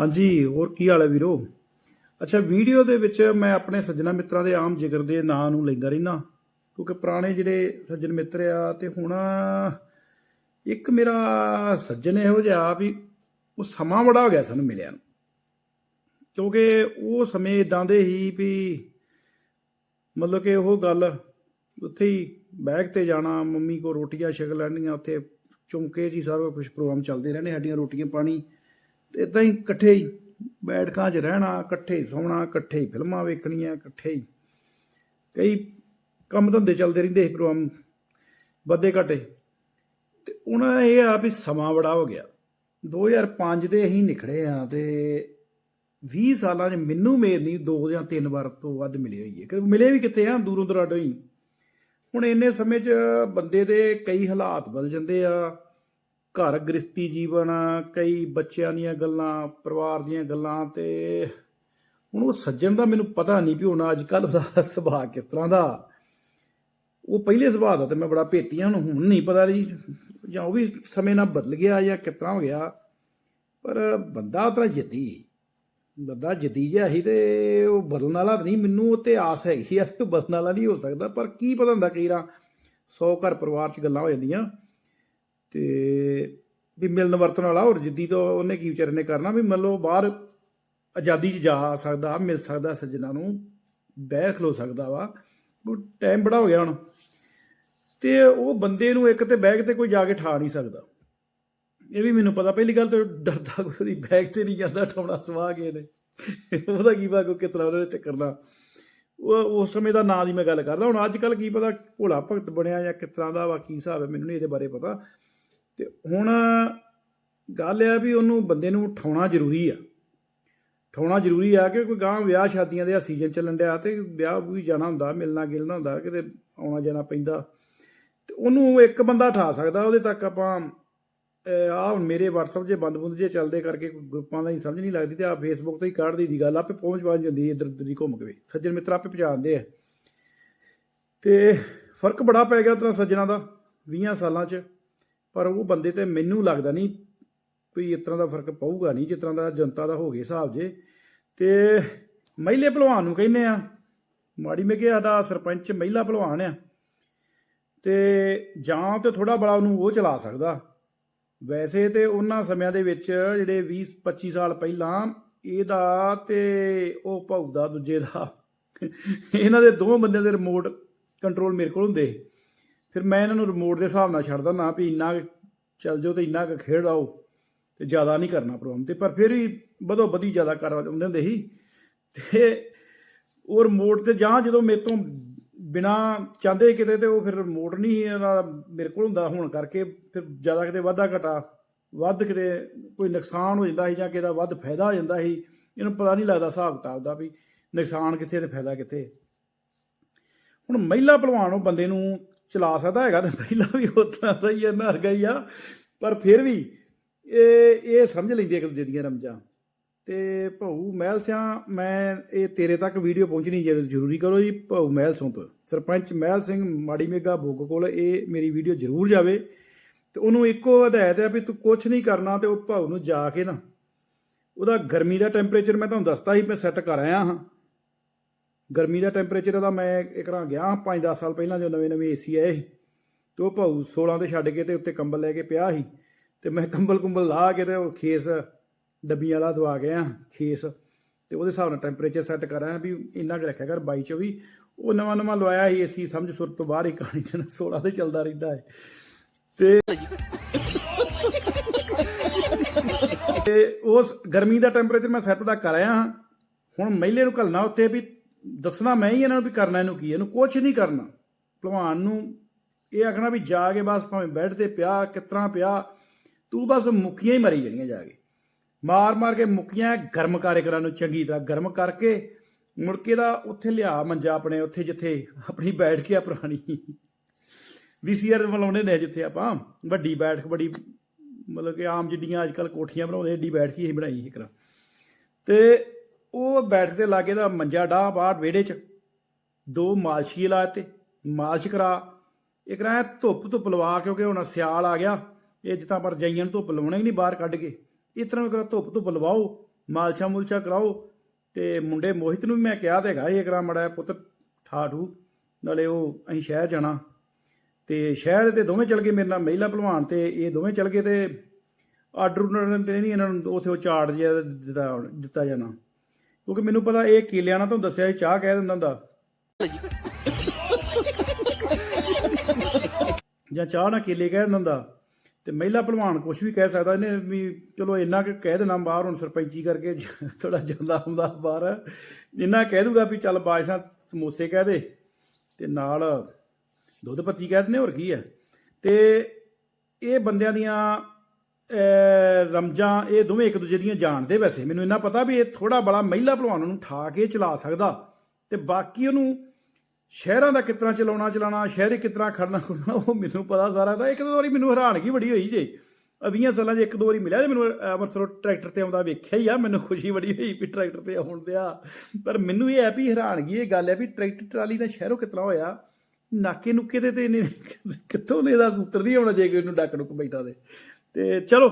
ਹਾਂਜੀ, ਹੋਰ ਕੀ ਹਾਲ ਹੈ ਵੀਰੋ? ਅੱਛਾ, ਵੀਡੀਓ ਦੇ ਵਿੱਚ ਮੈਂ ਆਪਣੇ ਸੱਜਣਾ ਮਿੱਤਰਾਂ ਦੇ ਆਮ ਜਿਗਰ ਦੇ ਨਾਂ ਨੂੰ ਲੈਂਦਾ ਰਹਿਣਾ ਕਿਉਂਕਿ ਪੁਰਾਣੇ ਜਿਹੜੇ ਸੱਜਣ ਮਿੱਤਰ ਆ ਤੇ ਹੁਣ ਇੱਕ ਮੇਰਾ ਸੱਜਣ ਇਹੋ ਜਿਹਾ ਵੀ ਉਹ ਸਮਾਂ ਬੜਾ ਹੋ ਗਿਆ ਸਾਨੂੰ ਮਿਲਿਆ ਨੂੰ। ਕਿਉਂਕਿ ਉਹ ਸਮੇਂ ਇਦਾਂ ਦੇ ਹੀ ਵੀ ਮਤਲਬ ਕਿ ਉਹ ਗੱਲ ਉੱਥੇ ਹੀ ਬੈਗ ਤੇ ਜਾਣਾ, ਮੰਮੀ ਕੋ ਰੋਟੀਆਂ ਛਕ ਲੈਣੀਆਂ, ਉੱਥੇ ਚੁੰਕੇ ਜੀ ਸਾਰਾ ਕੁਝ ਪ੍ਰੋਗਰਾਮ ਚੱਲਦੇ ਰਹਿਣੇ ਸਾਡੀਆਂ ਰੋਟੀਆਂ ਪਾਣੀ ਇਦਾਂ ਹੀ ਇਕੱਠੇ ਹੀ ਬੈਠਕਾਂ 'ਚ ਰਹਿਣਾ, ਇਕੱਠੇ ਹੀ ਸੌਣਾ, ਇਕੱਠੇ ਹੀ ਫਿਲਮਾਂ ਵੇਖਣੀਆਂ, ਇਕੱਠੇ ਹੀ ਕਈ ਕੰਮ ਧੰਦੇ ਚੱਲਦੇ ਰਹਿੰਦੇ ਸੀ ਪ੍ਰੋਗਰਾਮ ਵੱਧੇ ਘਟੇ। ਤੇ ਉਹਨਾਂ ਇਹ ਆ ਵੀ ਸਮਾਂ ਬੜਾ ਹੋ ਗਿਆ। 2005 ਦੇ ਅਸੀਂ ਨਿਕਲੇ ਆ ਤੇ 20 ਸਾਲਾਂ 'ਚ ਮੈਨੂੰ ਮੇਰ ਨਹੀਂ ਦੋ ਜਾਂ ਤਿੰਨ ਵਾਰ ਤੋਂ ਵੱਧ ਮਿਲੇ ਹੋਈ ਹੈ। ਕਿ ਮਿਲੇ ਵੀ ਕਿੱਥੇ ਆ? ਦੂਰੋਂ ਦਰਾਡੋਂ ਹੀ। ਹੁਣ ਇੰਨੇ ਸਮੇਂ 'ਚ ਬੰਦੇ ਦੇ ਕਈ ਹਾਲਾਤ ਬਦਲ ਜਾਂਦੇ ਆ। ਘਰ ਗ੍ਰਸਤੀ ਜੀਵਨ, ਕਈ ਬੱਚਿਆਂ ਦੀਆਂ ਗੱਲਾਂ, ਪਰਿਵਾਰ ਦੀਆਂ ਗੱਲਾਂ ਤੇ ਹੁਣ ਉਹ ਸੱਜਣ ਦਾ ਮੈਨੂੰ ਪਤਾ ਨਹੀਂ ਵੀ ਹੁਣ ਅੱਜ ਕੱਲ ਦਾ ਸੁਭਾਅ ਕਿਸ ਤਰ੍ਹਾਂ ਦਾ। ਉਹ ਪਹਿਲੇ ਸੁਭਾਅ ਦਾ ਤੇ ਮੈਂ ਬੜਾ ਭੇਤੀਆਂ ਨੂੰ ਹੁਣ ਨਹੀਂ ਪਤਾ ਜੀ ਜਾਂ ਉਹ ਵੀ ਸਮੇਂ ਨਾਲ ਬਦਲ ਗਿਆ ਜਾਂ ਕਿਸ ਤਰ੍ਹਾਂ ਹੋ ਗਿਆ। ਪਰ ਬੰਦਾ ਉਤਰਾ ਜਿੱਦੀ। ਬੰਦਾ ਜਿੱਦੀ ਜਿਹਾ ਸੀ ਤੇ ਉਹ ਬਦਲਣ ਵਾਲਾ ਤਾਂ ਨਹੀਂ, ਮੈਨੂੰ ਉਹ ਤੇ ਆਸ ਹੈਗੀ ਆ ਕਿ ਉਹ ਬਦਲਣ ਵਾਲਾ ਨਹੀਂ ਹੋ ਸਕਦਾ, ਪਰ ਕੀ ਪਤਾ ਹੁੰਦਾ ਕਈ ਰਾਂ 100 ਘਰ ਪਰਿਵਾਰ 'ਚ ਗੱਲਾਂ ਹੋ ਜਾਂਦੀਆਂ ਤੇ ਵੀ ਮਿਲਣ ਵਰਤਣ ਵਾਲਾ ਔਰ ਜਿੱਦੀ ਤੋਂ ਉਹਨੇ ਕੀ ਵਿਚਾਰੇ ਨੇ ਕਰਨਾ ਵੀ ਮੰਨ ਲਓ ਬਾਹਰ ਆਜ਼ਾਦੀ 'ਚ ਜਾ ਸਕਦਾ, ਮਿਲ ਸਕਦਾ ਸੱਜਣਾ ਨੂੰ, ਬਹਿ ਖਲੋ ਸਕਦਾ ਵਾ। ਉਹ ਟਾਈਮ ਬੜਾ ਹੋ ਗਿਆ ਹੁਣ। ਤੇ ਉਹ ਬੰਦੇ ਨੂੰ ਇੱਕ ਤੇ ਬੈਗ ਤੇ ਕੋਈ ਜਾ ਕੇ ਠਾ ਨਹੀਂ ਸਕਦਾ। ਇਹ ਵੀ ਮੈਨੂੰ ਪਤਾ, ਪਹਿਲੀ ਗੱਲ ਤਾਂ ਡਰਦਾ ਕੋਈ ਉਹਦੀ ਬੈਗ ਤੇ ਨਹੀਂ ਜਾਂਦਾ ਠਾਉਣਾ ਸਵਾ ਕੇ ਨੇ ਉਹਦਾ ਕੀ ਪਾ ਕੋ ਤਰ੍ਹਾਂ ਉਹਦੇ ਤੇ ਕਰਨਾ। ਉਹ ਉਸ ਸਮੇਂ ਦਾ ਨਾਂ ਦੀ ਮੈਂ ਗੱਲ ਕਰਦਾ, ਹੁਣ ਅੱਜ ਕੱਲ ਕੀ ਪਤਾ ਭੋਲਾ ਭਗਤ ਬਣਿਆ ਜਾਂ ਕਿਸ ਤਰ੍ਹਾਂ ਦਾ ਵਾ, ਕੀ ਹਿਸਾਬ ਹੈ, ਮੈਨੂੰ ਨਹੀਂ ਇਹਦੇ ਬਾਰੇ ਪਤਾ। ਤੇ ਹੁਣ ਗੱਲ ਇਹ ਆ ਵੀ ਉਹਨੂੰ ਬੰਦੇ ਨੂੰ ਉਠਾਉਣਾ ਜ਼ਰੂਰੀ ਆ। ਉਠਾਉਣਾ ਜ਼ਰੂਰੀ ਆ ਕਿ ਕੋਈ ਗਾਂ ਵਿਆਹ ਸ਼ਾਦੀਆਂ ਦੇ ਸੀਜ਼ਨ ਚੱਲਣ ਡਿਆ ਤੇ ਵਿਆਹ ਵੀ ਜਾਣਾ ਹੁੰਦਾ, ਮਿਲਣਾ ਗਿਲਣਾ ਹੁੰਦਾ, ਕਿਤੇ ਆਉਣਾ ਜਾਣਾ ਪੈਂਦਾ। ਤੇ ਉਹਨੂੰ ਇੱਕ ਬੰਦਾ ਉਠਾ ਸਕਦਾ, ਉਹਦੇ ਤੱਕ ਆਪਾਂ ਆ ਹੁਣ ਮੇਰੇ WhatsApp 'ਚ ਬੰਦ ਬੁੰਦ ਜੇ ਚੱਲਦੇ ਕਰਕੇ ਕੋਈ ਗਰੁੱਪਾਂ ਦਾ ਹੀ ਸਮਝ ਨਹੀਂ ਲੱਗਦੀ ਤੇ ਆ Facebook ਤੋਂ ਹੀ ਕੱਢ ਦੀ ਗੱਲ, ਆਪੇ ਪਹੁੰਚ ਪਹੁੰਚ ਜਾਂਦੀ ਇੱਧਰ ਉੱਧਰ ਦੀ ਘੁੰਮ ਕੇ ਸੱਜਣ ਮਿੱਤਰ ਆਪੇ ਪਛਾਣਦੇ ਆ। ਤੇ ਫ਼ਰਕ ਬੜਾ ਪੈ ਗਿਆ ਉਤਰਾ ਸੱਜਣਾ ਦਾ 20 ਸਾਲਾਂ 'ਚ। ਪਰ ਉਹ ਬੰਦੇ ਤੇ ਮੈਨੂੰ ਲੱਗਦਾ ਨਹੀਂ ਕੋਈ ਇਸ ਤਰ੍ਹਾਂ ਦਾ ਫ਼ਰਕ ਪਊਗਾ ਨਹੀਂ, ਜਿਸ ਤਰ੍ਹਾਂ ਦਾ ਜਨਤਾ ਦਾ ਹੋ ਗਿਆ ਹਿਸਾਬ ਜੇ। ਤੇ ਮਹਿਲੇ ਭਲਵਾਨ ਨੂੰ ਕਹਿੰਦੇ ਆ, ਮਾੜੀ ਮੇਗੇ ਸਾਡਾ ਸਰਪੰਚ ਮਹਿਲਾ ਭਲਵਾਨ ਆ, ਤੇ ਜਾਂ ਤੇ ਥੋੜਾ ਬੜਾ ਉਹਨੂੰ ਉਹ ਚਲਾ ਸਕਦਾ। ਵੈਸੇ ਤੇ ਉਹਨਾਂ ਸਮਿਆਂ ਦੇ ਵਿੱਚ ਜਿਹੜੇ 20 25 ਸਾਲ ਪਹਿਲਾਂ ਇਹਦਾ ਤੇ ਉਹ ਭਾਊ ਦਾ ਦੂਜੇ ਦਾ, ਇਹਨਾਂ ਦੇ ਦੋ ਬੰਦਿਆਂ ਦੇ ਰਿਮੋਟ ਕੰਟਰੋਲ ਮੇਰੇ ਕੋਲ ਹੁੰਦੇ ਫਿਰ ਮੈਂ ਇਹਨਾਂ ਨੂੰ ਰਿਮੋਟ ਦੇ ਹਿਸਾਬ ਨਾਲ ਛੱਡਦਾ ਨਾ ਵੀ ਇੰਨਾ ਕੁ ਚੱਲ ਜਾਓ ਤੇ ਇੰਨਾ ਕੁ ਖੇਡ ਆਓ ਤੇ ਜ਼ਿਆਦਾ ਨਹੀਂ ਕਰਨਾ ਪ੍ਰੋਗਰਾਮ ਤੇ, ਪਰ ਫਿਰ ਵੀ ਵਧੋ ਵਧੀ ਜ਼ਿਆਦਾ ਕਰ ਹੁੰਦੇ ਹੁੰਦੇ ਸੀ। ਤੇ ਉਹ ਰਿਮੋਟ ਤੇ ਜਾਂ ਜਦੋਂ ਮੇਰੇ ਤੋਂ ਬਿਨਾ ਚਾਹੁੰਦੇ ਕਿਤੇ ਤੇ ਉਹ ਫਿਰ ਰਿਮੋਟ ਨਹੀਂ ਸੀ ਇਹਦਾ ਮੇਰੇ ਕੋਲ ਹੁੰਦਾ ਹੋਣ ਕਰਕੇ ਫਿਰ ਜ਼ਿਆਦਾ ਕਿਤੇ ਵਾਧਾ ਘਟਾ, ਵੱਧ ਕਿਤੇ ਕੋਈ ਨੁਕਸਾਨ ਹੋ ਜਾਂਦਾ ਸੀ ਜਾਂ ਕਿਤੇ ਵੱਧ ਫਾਇਦਾ ਹੋ ਜਾਂਦਾ ਸੀ, ਇਹਨੂੰ ਪਤਾ ਨਹੀਂ ਲੱਗਦਾ ਹਿਸਾਬ ਕਿਤਾਬ ਦਾ ਵੀ ਨੁਕਸਾਨ ਕਿੱਥੇ ਤੇ ਫਾਇਦਾ ਕਿੱਥੇ। ਹੁਣ ਮਹਿਲਾ ਭਲਵਾਨ ਉਹ ਬੰਦੇ ਨੂੰ ਚਲਾ ਸਕਦਾ ਹੈਗਾ ਤਾਂ ਪਹਿਲਾਂ ਵੀ ਉਤਨਾ ਦਾ ਹੀ ਇਹਨਾਂ ਵਰਗਾ ਹੀ ਆ। ਪਰ ਫਿਰ ਵੀ ਇਹ ਇਹ ਸਮਝ ਲੈਂਦੀ ਇੱਕ ਦੂਜੇ ਦੀਆਂ ਰਮਜਾਂ। ਤੇ ਭਾਊ ਮਹਿਲ ਸਿਆਂ, ਮੈਂ ਇਹ ਤੇਰੇ ਤੱਕ ਵੀਡੀਓ ਪਹੁੰਚਣੀ ਜ਼ਰੂਰੀ ਕਰੋ ਜੀ, ਭਾਊ ਮਹਿਲ ਸਿੰਘ ਤੋਂ ਸਰਪੰਚ ਮਹਿਲ ਸਿੰਘ ਮਾੜੀ ਮੇਗਾ ਬੋਗ ਕੋਲ ਇਹ ਮੇਰੀ ਵੀਡੀਓ ਜ਼ਰੂਰ ਜਾਵੇ। ਤੇ ਉਹਨੂੰ ਇੱਕੋ ਹਦਾਇਤ ਹੈ ਵੀ ਤੂੰ ਕੁਝ ਨਹੀਂ ਕਰਨਾ ਤੇ ਉਹ ਭਾਊ ਨੂੰ ਜਾ ਕੇ ਨਾ, ਉਹਦਾ ਗਰਮੀ ਦਾ ਟੈਂਪਰੇਚਰ ਮੈਂ ਤੁਹਾਨੂੰ ਦੱਸਤਾ ਸੀ, ਮੈਂ ਸੈੱਟ ਕਰ ਆਇਆ ਹਾਂ। ਗਰਮੀ ਦਾ ਟੈਂਪਰੇਚਰ ਉਹਦਾ ਮੈਂ ਇੱਕ ਰਾਂ ਗਿਆ 5-10 ਸਾਲ ਪਹਿਲਾਂ ਜੋ ਨਵੇਂ ਨਵੇਂ ਏਸੀ ਆਏ ਸੀ, ਤੇ ਉਹ ਭਾਊ 16 ਦੇ ਛੱਡ ਕੇ ਤੇ ਉੱਤੇ ਕੰਬਲ ਲੈ ਕੇ ਪਿਆ ਸੀ, ਤੇ ਮੈਂ ਕੰਬਲ ਕੁੰਬਲ ਲਾ ਕੇ ਤੇ ਉਹ ਖੇਸ ਡੱਬੀਆਂ ਵਾਲਾ ਦਵਾ ਗਿਆ ਖੇਸ, ਤੇ ਉਹਦੇ ਹਿਸਾਬ ਨਾਲ ਟੈਂਪਰੇਚਰ ਸੈੱਟ ਕਰਾਂ ਵੀ ਇੰਨਾ ਕੁ ਰੱਖਿਆ ਕਰ 22 ਚ ਵੀ ਉਹ ਨਵਾਂ ਨਵਾਂ ਲਵਾਇਆ ਸੀ ਏਸੀ ਸਮਝ ਸੁਰ ਤੋਂ ਬਾਹਰ ਹੀ ਕਹਾਣੀ ਜਨ 16 ਤੇ ਚੱਲਦਾ ਰਹਿੰਦਾ ਹੈ। ਤੇ ਤੇ ਉਸ ਗਰਮੀ ਦਾ ਟੈਂਪਰੇਚਰ ਮੈਂ ਸੈੱਟ ਦਾ ਕਰ ਆਇਆ ਹਾਂ, ਹੁਣ ਮਹਿਲੇ ਨੂੰ ਘੱਲਣਾ ਉੱਤੇ ਵੀ ਦੱਸਣਾ ਮੈਂ ਹੀ ਇਹਨਾਂ ਨੂੰ ਵੀ ਕਰਨਾ, ਇਹਨੂੰ ਕੀ ਇਹਨੂੰ ਕੁਝ ਨਹੀਂ ਕਰਨਾ। ਭਲਵਾਨ ਨੂੰ ਇਹ ਆਖਣਾ ਵੀ ਜਾ ਕੇ ਬਸ ਭਾਵੇਂ ਬੈੱਡ ਤੇ ਪਿਆ ਕਿਤਨਾ ਪਿਆ, ਤੂੰ ਬਸ ਮੁੱਕੀਆਂ ਹੀ ਮਰੀ ਜਾਣੀਆਂ ਜਾ ਕੇ। ਮਾਰ ਮਾਰ ਕੇ ਮੁੱਕੀਆਂ, ਗਰਮ ਕਰੇ ਕਰਾਂ ਨੂੰ ਚੰਗੀ ਤਰ੍ਹਾਂ ਗਰਮ ਕਰਕੇ ਮੁੜ ਕੇ ਦਾ ਉੱਥੇ ਲਿਆ ਮੰਜਾ ਆਪਣੇ, ਉੱਥੇ ਜਿੱਥੇ ਆਪਣੀ ਬੈਠ ਕੇ ਆ ਪੁਰਾਣੀ। ਵੀਸੀਆਰ ਬਣਾਉਂਦੇ ਨੇ ਜਿੱਥੇ ਆਪਾਂ। ਵੱਡੀ ਬੈਠਕ ਬੜੀ ਮਤਲਬ ਕਿ ਆਮ ਜਿੱਡੀਆਂ ਅੱਜ ਕੱਲ ਕੋਠੀਆਂ ਬਣਾਉਂਦੇ, ਏਡੀ ਬੈਠ ਕੇ ਹੀ ਬਣਾਈ ਇੱਕ ਤੇ ਉਹ ਬੈਠ ਤੇ ਲਾਗੇ ਦਾ ਮੰਜਾ ਡਾ ਬਾਹਰ ਵਿਹੜੇ 'ਚ। ਦੋ ਮਾਲਸ਼ੀ ਲਾ ਤੇ ਮਾਲਸ਼ ਕਰਾ। ਇਹ ਕਰਾਂ ਧੁੱਪ ਧੁੱਪ ਲਵਾ ਕਿਉਂਕਿ ਹੁਣ ਸਿਆਲ ਆ ਗਿਆ। ਇਹ ਜਿੱਦਾਂ ਪਰ ਜਾਈਆਂ ਨੂੰ ਧੁੱਪ ਲਵਾਉਣਾ ਨਹੀਂ ਬਾਹਰ ਕੱਢ ਕੇ। ਇਸ ਤਰ੍ਹਾਂ ਕਰਾ ਧੁੱਪ ਧੁੱਪ ਲਵਾਓ ਮਾਲਸ਼ਾ ਮੁਲਸ਼ਾ ਕਰਾਓ। ਤੇ ਮੁੰਡੇ ਮੋਹਿਤ ਨੂੰ ਵੀ ਮੈਂ ਕਿਹਾ ਤੇ ਹੈਗਾ ਇਹ ਕਰਾ ਮੜਾ ਪੁੱਤ ਠਾਠੂ, ਨਾਲੇ ਉਹ ਅਸੀਂ ਸ਼ਹਿਰ ਜਾਣਾ। ਤੇ ਸ਼ਹਿਰ ਤੇ ਦੋਵੇਂ ਚਲ ਗਏ ਮੇਰੇ ਨਾਲ ਮਹਿਲਾ ਭਲਵਾਨ ਤੇ ਇਹ ਦੋਵੇਂ ਚਲ ਗਏ ਤੇ ਆਰਡਰ ਉਹਨਾਂ ਤੇ ਨਹੀਂ ਇਹਨਾਂ ਨੂੰ ਉਥੇ ਉਹ ਚਾਰਟ ਜਿਹਾ ਦਿੱਤਾ ਦਿੱਤਾ ਜਾਣਾ। ਕਿਉਂਕਿ ਮੈਨੂੰ ਪਤਾ ਇਹ ਕੇਲਿਆਂ ਨਾਲ ਤੁਹਾਨੂੰ ਦੱਸਿਆ ਸੀ, ਚਾਹ ਕਹਿ ਦਿੰਦਾ ਹੁੰਦਾ। ਜਾਂ ਚਾਹ ਨਾਲ ਕੇਲੇ ਕਹਿ ਦਿੰਦਾ ਹੁੰਦਾ। ਤੇ ਮਹਿਲਾ ਭਲਵਾਨ ਕੁਝ ਵੀ ਕਹਿ ਸਕਦਾ, ਇਹਨੇ ਵੀ ਚਲੋ ਇੰਨਾ ਕਿ ਕਹਿ ਦੇਣਾ ਬਾਹਰ, ਹੁਣ ਸਰਪੰਚੀ ਕਰਕੇ ਥੋੜਾ ਜਾਂਦਾ ਹੁੰਦਾ ਬਾਹਰ। ਇੰਨਾ ਕਹਿ ਦੂਗਾ ਵੀ ਚੱਲ ਬਾਦਸ਼ਾਹ ਸਮੋਸੇ ਕਹਿ ਦੇ, ਤੇ ਨਾਲ ਦੁੱਧ ਪੱਤੀ ਕਹਿ ਦਿੰਦੇ, ਹੋਰ ਕੀ ਹੈ। ਤੇ ਇਹ ਬੰਦਿਆਂ ਦੀਆਂ ਰਮਜਾਂ ਇਹ ਦੋਵੇਂ ਇੱਕ ਦੂਜੇ ਦੀਆਂ ਜਾਣਦੇ ਵੈਸੇ। ਮੈਨੂੰ ਇੰਨਾ ਪਤਾ ਵੀ ਇਹ ਥੋੜਾ ਬੜਾ ਮਹਿਲਾ ਭਲਵਾਨ ਨੂੰ ਠਾ ਕੇ ਚਲਾ ਸਕਦਾ। ਤੇ ਬਾਕੀ ਉਹਨੂੰ ਸ਼ਹਿਰਾਂ ਦਾ ਕਿਤਨਾ ਚਲਾਉਣਾ ਚਲਾਣਾ ਸ਼ਹਿਰੀ ਕਿਤਨਾ ਖੜਨਾ ਖੁੜਨਾ ਉਹ ਮੈਨੂੰ ਪਤਾ ਸਾਰਾ ਤਾਂ ਇੱਕ ਦੋ ਵਾਰੀ ਮੈਨੂੰ ਹੈਰਾਨਗੀ ਬੜੀ ਹੋਈ ਜੇ। ਅਵੀਆਂ ਸਾਲਾਂ 'ਚ ਇੱਕ ਦੋ ਵਾਰੀ ਮਿਲਿਆ ਜੇ ਮੈਨੂੰ ਅਹ, ਟਰੈਕਟਰ ਤੇ ਆਉਂਦਾ ਵੇਖਿਆ ਹੀ ਆ ਮੈਨੂੰ ਖੁਸ਼ੀ ਬੜੀ ਹੋਈ ਵੀ ਟਰੈਕਟਰ ਤੇ ਆਉਣ ਦਿਆ। ਪਰ ਮੈਨੂੰ ਇਹ ਹੈ ਵੀ ਹੈਰਾਨਗੀ ਇਹ ਗੱਲ ਹੈ ਵੀ ਟਰੈਕਟਰ ਟਰਾਲੀ ਦਾ ਸ਼ਹਿਰੋਂ ਕਿਤਨਾ ਹੋਇਆ? ਨਾਕੇ ਨੁਕੇ ਤੇ ਤੇ ਇਹਨੇ ਕਿੱਥੋਂ ਨੇ ਇਹਦਾ ਸੂਤਰ ਨਹੀਂ ਆਉਣਾ ਜੇ ਕੋਈ ਇਹਨੂੰ ਡੱਕ ਡੁੱਕ ਬੈਠਾ ਦੇ ਤੇ ਚਲੋ,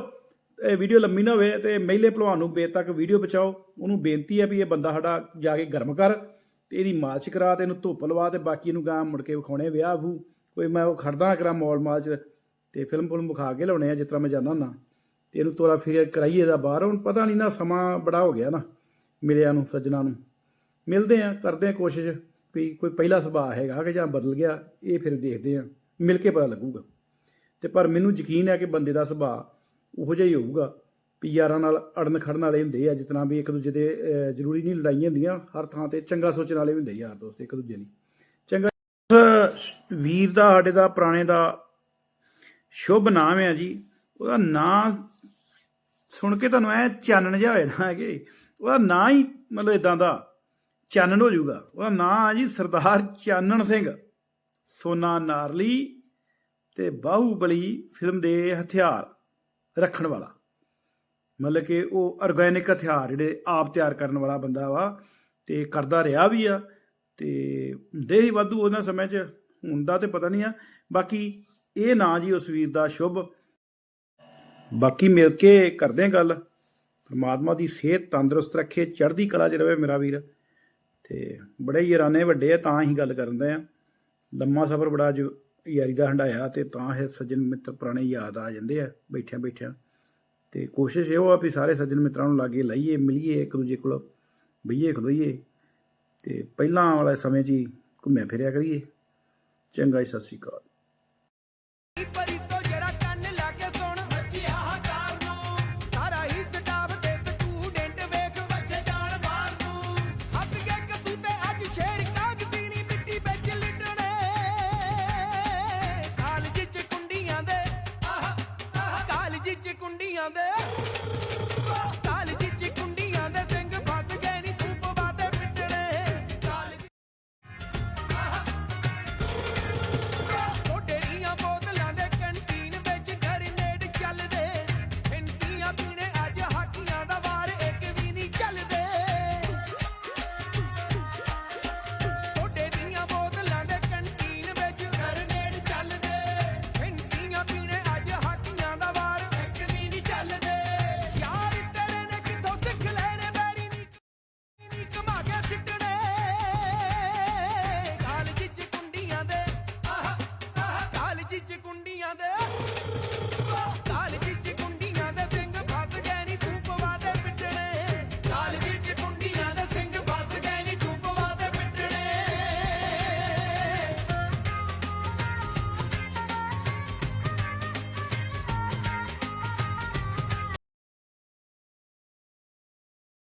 ਇਹ ਵੀਡੀਓ ਲੰਮੀ ਨਾ ਹੋਵੇ ਤੇ ਮਹਿਲੇ ਭਲਵਾਨ ਨੂੰ ਬੇਤ ਤੱਕ ਵੀਡੀਓ ਬਚਾਓ। ਉਹਨੂੰ ਬੇਨਤੀ ਹੈ ਵੀ ਇਹ ਬੰਦਾ ਸਾਡਾ ਜਾ ਕੇ ਗਰਮ ਕਰ ਤੇ ਇਹਦੀ ਮਾਲਸ਼ ਕਰਾ ਤੇ ਇਹਨੂੰ ਧੁੱਪ ਲਵਾ ਤੇ ਬਾਕੀ ਇਹਨੂੰ ਗਾਂ ਮੁੜ ਕੇ ਵਿਖਾਉਣੇ ਵਿਆਹ ਵੂ ਕੋਈ ਮੈਂ ਉਹ ਖੜਦਾ ਕਰਾਂ ਮੌਲ ਮਾਲ ਚ ਤੇ ਫਿਲਮ ਫਿਲਮ ਵਿਖਾ ਕੇ ਲਾਉਣੇ ਆ ਜਿਸ ਤਰ੍ਹਾਂ ਮੈਂ ਜਾਂਦਾ ਹੁੰਦਾ। ਤੇ ਇਹਨੂੰ ਤੋਰਾ ਫਿਰ ਕਰਾਈਏ ਦਾ ਬਾਹਰ, ਹੁਣ ਪਤਾ ਨਹੀਂ ਨਾ ਸਮਾਂ ਬੜਾ ਹੋ ਗਿਆ ਨਾ ਮਿਲਿਆ ਨੂੰ, ਸੱਜਣਾ ਨੂੰ। ਮਿਲਦੇ ਆ, ਕਰਦੇ ਆ ਕੋਸ਼ਿਸ਼ ਵੀ ਕੋਈ ਪਹਿਲਾ ਸੁਭਾਅ ਹੈਗਾ ਕਿ ਜਾਂ ਬਦਲ ਗਿਆ, ਇਹ ਫਿਰ ਦੇਖਦੇ ਆ। ਮਿਲ ਕੇ ਪਤਾ ਲੱਗੂਗਾ। ਤੇ ਪਰ ਮੈਨੂੰ ਯਕੀਨ ਹੈ ਕਿ ਬੰਦੇ ਦਾ ਸੁਭਾਅ ਉਹੋ ਜਿਹਾ ਹੀ ਹੋਊਗਾ ਵੀ ਯਾਰਾਂ ਨਾਲ ਅੜਨ ਖੜਨ ਵਾਲੇ ਹੁੰਦੇ ਆ, ਜਿਤਨਾ ਵੀ ਇੱਕ ਦੂਜੇ ਦੇ ਜ਼ਰੂਰੀ ਨਹੀਂ ਲੜਾਈਆਂ ਹੁੰਦੀਆਂ, ਹਰ ਥਾਂ ਤੇ ਚੰਗਾ ਸੋਚਣ ਵਾਲੇ ਵੀ ਹੁੰਦੇ ਯਾਰ ਦੋਸਤ ਇੱਕ ਦੂਜੇ ਲਈ। ਚੰਗਾ ਉਸ ਵੀਰ ਦਾ, ਸਾਡੇ ਦਾ, ਪੁਰਾਣੇ ਦਾ ਸ਼ੁਭ ਨਾਮ ਹੈ ਜੀ। ਉਹਦਾ ਨਾਂ ਸੁਣ ਕੇ ਤੁਹਾਨੂੰ ਐ ਚਾਨਣ ਜਿਹਾ ਹੋਇਆ ਨਾ ਕਿ ਉਹਦਾ ਨਾਂ ਹੀ ਮਤਲਬ ਇਦਾਂ ਦਾ ਚਾਨਣ ਹੋ ਜਾਊਗਾ। ਉਹਦਾ ਨਾਂ ਆ ਜੀ ਸਰਦਾਰ ਚਾਨਣ ਸਿੰਘ, ਸੋਨਾ ਨਾਰਲੀ ਤੇ ਬਾਹੂਬਲੀ ਫਿਲਮ ਦੇ ਹਥਿਆਰ ਰੱਖਣ ਵਾਲਾ। ਮਤਲਬ ਕਿ ਉਹ ਆਰਗੈਨਿਕ ਹਥਿਆਰ ਜਿਹੜੇ ਆਪ ਤਿਆਰ ਕਰਨ ਵਾਲਾ ਬੰਦਾ ਵਾ ਤੇ ਕਰਦਾ ਰਿਹਾ ਵੀ ਆ ਤੇ ਹੁੰਦੇ ਹੀ ਵਾਧੂ ਉਹਨਾਂ ਸਮੇਂ 'ਚ ਹੁੰਦਾ ਤੇ ਪਤਾ ਨਹੀਂ ਆ। ਬਾਕੀ ਇਹ ਨਾਂ ਜੀ ਉਸ ਵੀਰ ਦਾ ਸ਼ੁਭ। ਬਾਕੀ ਮਿਲ ਕੇ ਕਰਦੇ ਗੱਲ। ਪਰਮਾਤਮਾ ਦੀ ਸਿਹਤ ਤੰਦਰੁਸਤ ਰੱਖੇ, ਚੜ੍ਹਦੀ ਕਲਾ 'ਚ ਰਵੇ ਮੇਰਾ ਵੀਰ। ਤੇ ਬੜੇ ਯਾਰਾਨੇ ਵੱਡੇ ਆ, ਤਾਂ ਹੀ ਗੱਲ ਕਰਦੇ ਆ। ਲੰਮਾ ਸਫ਼ਰ ਬੜਾ ਜੋ ਯਾਰੀ ਦਾ ਹੰਡਾਇਆ ਤੇ ਤਾਂ ਇਹ ਸੱਜਣ ਮਿੱਤਰ ਪੁਰਾਣੇ ਯਾਦ ਆ ਜਾਂਦੇ ਆ ਬੈਠਿਆਂ ਬੈਠਿਆਂ। ਤੇ ਕੋਸ਼ਿਸ਼ ਇਹੋ ਆ ਵੀ ਸਾਰੇ ਸੱਜਣ ਮਿੱਤਰਾਂ ਨੂੰ ਲਾਗੇ ਲਾਈਏ, ਮਿਲੀਏ ਇੱਕ ਦੂਜੇ ਕੋਲ, ਬਈਏ, ਖਲੋਈਏ। ਤੇ ਪਹਿਲਾਂ ਵਾਲੇ ਸਮੇਂ 'ਚ ਹੀ ਘੁੰਮਿਆ ਫਿਰਿਆ ਕਰੀਏ। ਚੰਗਾ ਜੀ, ਸਤਿ ਸ਼੍ਰੀ ਅਕਾਲ।